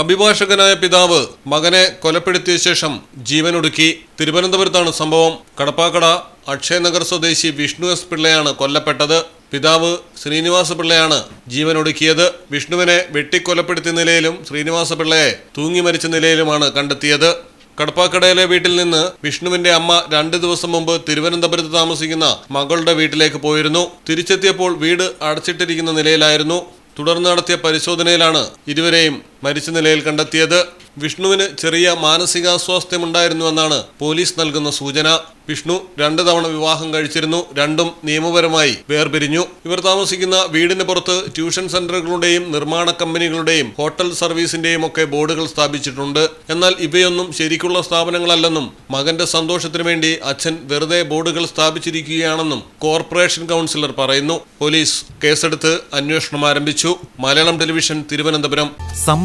അഭിഭാഷകനായ പിതാവ് മകനെ കൊലപ്പെടുത്തിയ ശേഷം ജീവനൊടുക്കി തിരുവനന്തപുരത്താണ് സംഭവം. കടപ്പാക്കട അക്ഷയനഗർ സ്വദേശി വിഷ്ണു എസ് പിള്ളയാണ് കൊല്ലപ്പെട്ടത്. പിതാവ് ശ്രീനിവാസ പിള്ളയാണ് ജീവനൊടുക്കിയത്. വിഷ്ണുവിനെ വെട്ടിക്കൊലപ്പെടുത്തിയ നിലയിലും ശ്രീനിവാസ പിള്ളയെ തൂങ്ങി മരിച്ച നിലയിലുമാണ് കണ്ടെത്തിയത്. കടപ്പാക്കടയിലെ വീട്ടിൽ നിന്ന് വിഷ്ണുവിന്റെ അമ്മ രണ്ട് ദിവസം മുമ്പ് തിരുവനന്തപുരത്ത് താമസിക്കുന്ന മകളുടെ വീട്ടിലേക്ക് പോയിരുന്നു. തിരിച്ചെത്തിയപ്പോൾ വീട് അടച്ചിട്ടിരിക്കുന്ന നിലയിലായിരുന്നു. തുടർന്ന് നടത്തിയ പരിശോധനയിലാണ് ഇരുവരെയും മരിച്ച നിലയിൽ കണ്ടെത്തിയത്. വിഷ്ണുവിന് ചെറിയ മാനസികാസ്വാസ്ഥ്യമുണ്ടായിരുന്നുവെന്നാണ് പോലീസ് നൽകുന്ന സൂചന. വിഷ്ണു രണ്ട് തവണ വിവാഹം കഴിച്ചിരുന്നു. രണ്ടും നിയമപരമായി വേർപിരിഞ്ഞു. ഇവർ താമസിക്കുന്ന വീടിന് പുറത്ത് ട്യൂഷൻ സെന്ററുകളുടെയും നിർമ്മാണ കമ്പനികളുടെയും ഹോട്ടൽ സർവീസിന്റെയും ഒക്കെ ബോർഡുകൾ സ്ഥാപിച്ചിട്ടുണ്ട്. എന്നാൽ ഇവയൊന്നും ശരിക്കുള്ള സ്ഥാപനങ്ങളല്ലെന്നും മകന്റെ സന്തോഷത്തിനു വേണ്ടി അച്ഛൻ വെറുതെ ബോർഡുകൾ സ്ഥാപിച്ചിരിക്കുകയാണെന്നും കോർപ്പറേഷൻ കൗൺസിലർ പറയുന്നു. പോലീസ് കേസെടുത്ത് അന്വേഷണം ആരംഭിച്ചു. മലയാളം ടെലിവിഷൻ തിരുവനന്തപുരം.